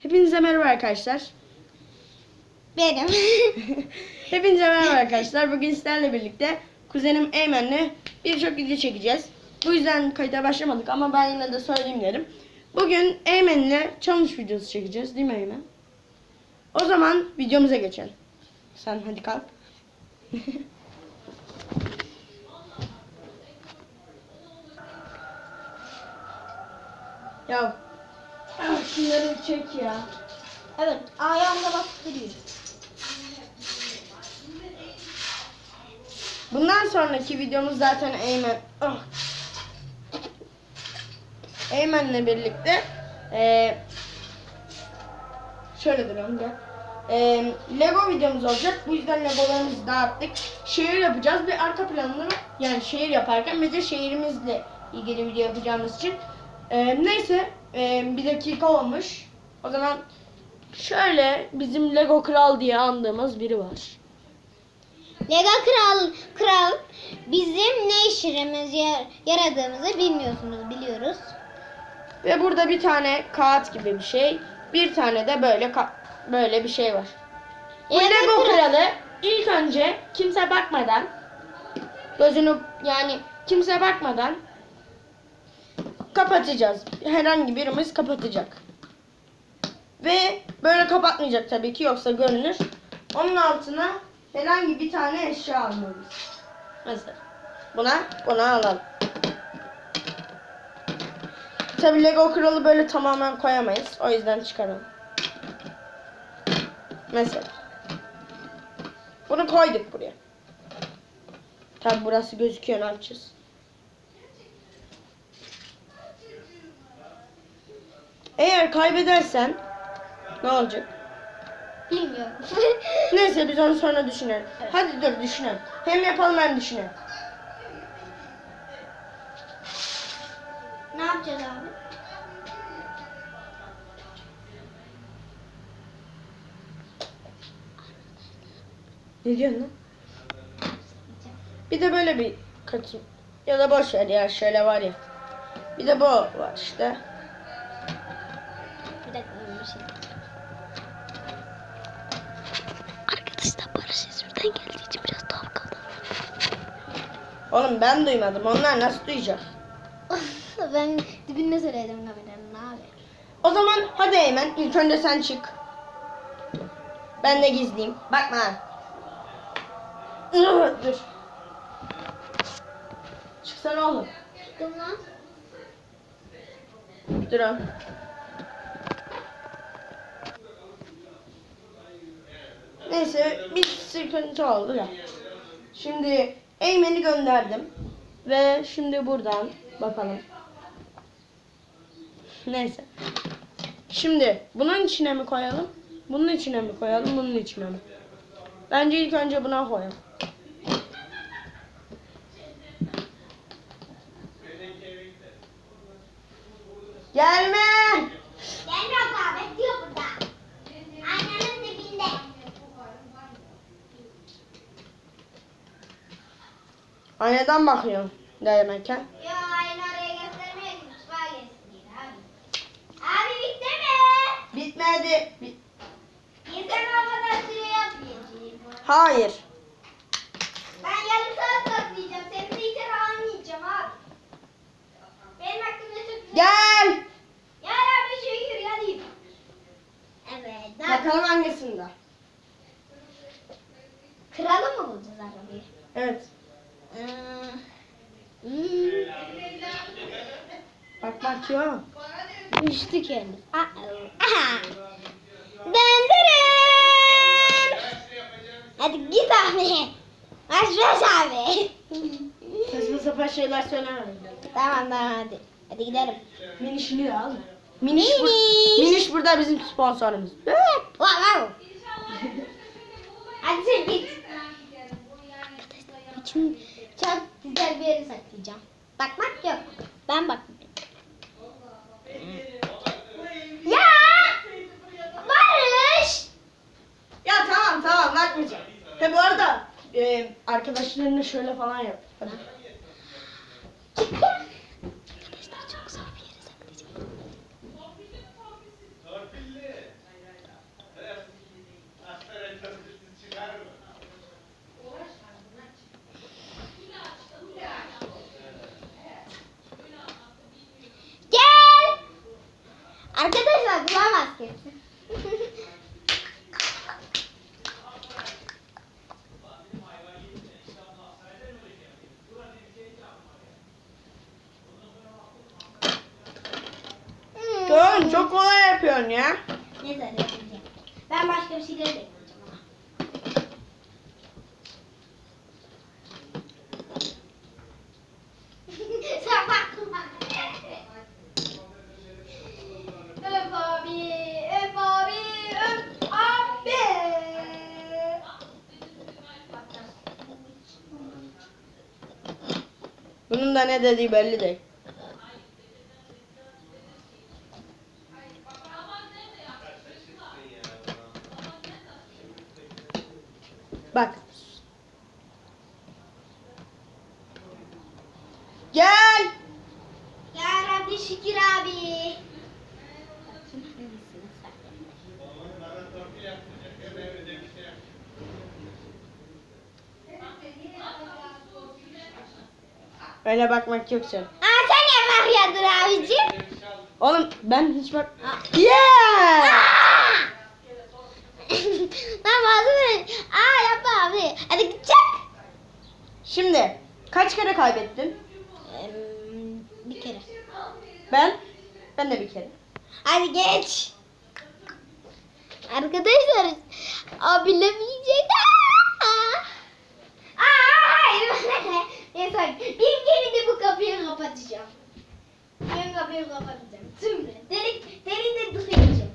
Hepinize merhaba arkadaşlar. Benim. Hepinize merhaba arkadaşlar. Bugün sizlerle birlikte kuzenim Eymen'le birçok video çekeceğiz. Bu yüzden kayıta başlamadık ama ben yine de söyleyeyim dedim. Bugün Eymen'le challenge videosu çekeceğiz değil mi Eymen? O zaman videomuza geçelim. Sen hadi kalk. ya şunları çek ya. evet ayağımda bastırıyor. Bundan sonraki videomuz zaten Eymen. Oh. Eymen'le birlikte eee şöyle duralım gel. Eee, Lego videomuz olacak. Bu yüzden Legolarımızı dağıttık. Şehir yapacağız. Bir arka planını yani şehir yaparken bir de şehrimizle ilgili video yapacağımız için. Eee, neyse eee, bir dakika olmuş. O zaman şöyle bizim Lego Kral diye andığımız biri var. Lego Kral Kral bizim ne işimiz yar- yaradığımızı bilmiyorsunuz biliyoruz. Ve burada bir tane kağıt gibi bir şey. Bir tane de böyle böyle bir şey var. Bu Lego kral- kralı ilk önce kimse bakmadan gözünü yani kimse bakmadan kapatacağız. Herhangi birimiz kapatacak. Ve böyle kapatmayacak tabii ki yoksa görünür. Onun altına herhangi bir tane eşya almalıyız. Mesela buna bunu alalım. Tabii Lego kralı böyle tamamen koyamayız. O yüzden çıkaralım. Mesela. Bunu koyduk buraya. Tabii burası gözüküyor ne yapacağız? Eğer kaybedersen ne olacak? Bilmiyorum. Neyse biz onu sonra düşünelim. Hadi dur düşünelim. Hem yapalım hem düşünelim. ne yapacağız abi? Ne diyorsun lan? Bir de böyle bir katım. Ya da boş ver ya şöyle var ya. Bir de bu var işte. Şey. Arkadaşlar Barış İzmir'den geldiği için biraz tuhaf kaldı. Oğlum ben duymadım. Onlar nasıl duyacak? ben dibinde söyledim kameranın abi. O zaman hadi Eymen ilk önce sen çık. Ben de gizleyeyim. Bakma. Dur. Çıksana oğlum. Dur lan. Dur oğlum. Neyse bir sıkıntı oldu ya. Şimdi Eymen'i gönderdim. Ve şimdi buradan bakalım. Neyse. Şimdi bunun içine mi koyalım? Bunun içine mi koyalım? Bunun içine mi? Bence ilk önce buna koyalım. Gelme! Gelmiyor abi bekliyor burada. Aynanın dibinde. Aynadan bakıyorsun demek ha? Yo aynı oraya göstermiyor ki mutfağa gelsin abi. Abi bitti mi? Bitmedi. Bi- Yeter olmadan süre yapmayacağım. Hayır. Ben yarım saat saklayacağım. Seni de içeri almayacağım abi. Benim hakkımda çok güzel. Gel. Ya Rabbi şükür geleyim. Evet. daha- Bakalım hangisinde? Kralı mı bulacağız arabayı? Evet. Bakıyor. Düştü kendi. Aha. Döndürün. Hadi git abi. Aç abi. Saçma sapan şeyler söyleme. tamam tamam hadi. Hadi gidelim. Minişini al. Miniş, bur- Miniş. Miniş burada bizim sponsorumuz. Wow wow. e, arkadaşlarına şöyle falan yap. Hadi. Arkadaşlar çok zor bir yere saklayacağım. Gel. Arkadaşlar bulamaz kimse. Neyse hadi yapacağım. Ben başka bir şeyleri bekleyeceğim ama. Sen bakma. Öp abi, öp abi, öp abi. Bunun da ne dediği belli değil. Bak. Gel. Ya Rabbi şükür abi. Öyle bakmak yok canım. Aa sen ne dur abicim? Oğlum ben hiç bak... Yeah! Lan bazı Aa abi. Hadi gidecek. Şimdi kaç kere kaybettin? bir kere. Ben? Ben de bir kere. Hadi geç. Arkadaşlar abi bilemeyecek. Aa, Aa, hayır. Neyse bir kere de bu kapıyı kapatacağım. Ben kapıyı kapatacağım. Tümle. Delik, delik de tıkayacağım.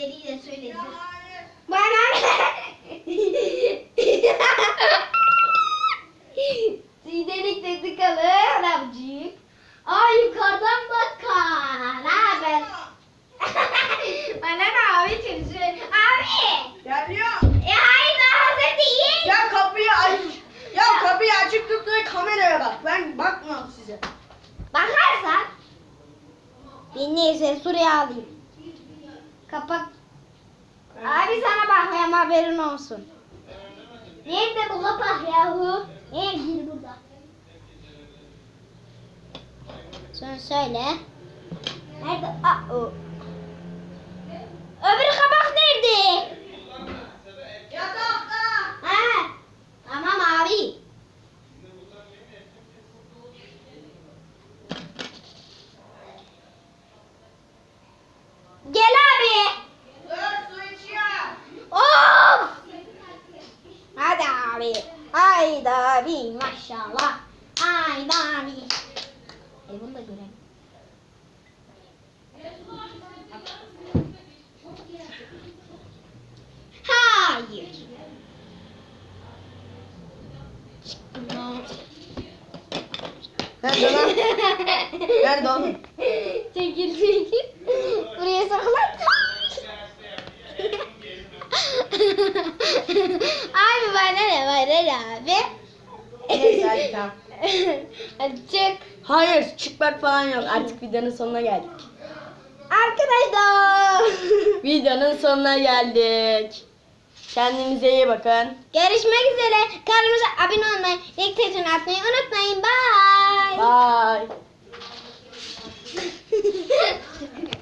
Deliği de söyledim. Bana Sidelik de tıkalı adamcık. Aa yukarıdan bakar. Ha ben. Bana ne abi çocuğu? Abi. Geliyor. E hayır daha hazır değil. Ya kapıyı aç. Ya kapıyı açık tut ve kameraya bak. Ben bakmam size. Bakarsan. Ben neyse şuraya alayım. Kapat. Abi sana bakmıyorum haberin olsun. Nerede bu kapak yahu? Nerede burada? Sonra söyle. Nerede? Aa, o. Öbür kapak nerede? Yatakta. Ha. Tamam abi. Gel abi. Dur su içiyor. Of! Hadi abi. Haydi abi maşallah. Haydi abi. E bunu da görelim. Hayır. Nerede lan? Nerede oğlum? Çekil çekil. Buraya saklan. abi bana ne ne abi? Neyse hadi tamam. Hadi çık. Hayır çıkmak falan yok. Artık videonun sonuna geldik. Arkadaşlar. videonun sonuna geldik. Kendinize iyi bakın. Görüşmek üzere. Kanalımıza abone olmayı, like tuşuna atmayı unutmayın. Bye. Bye.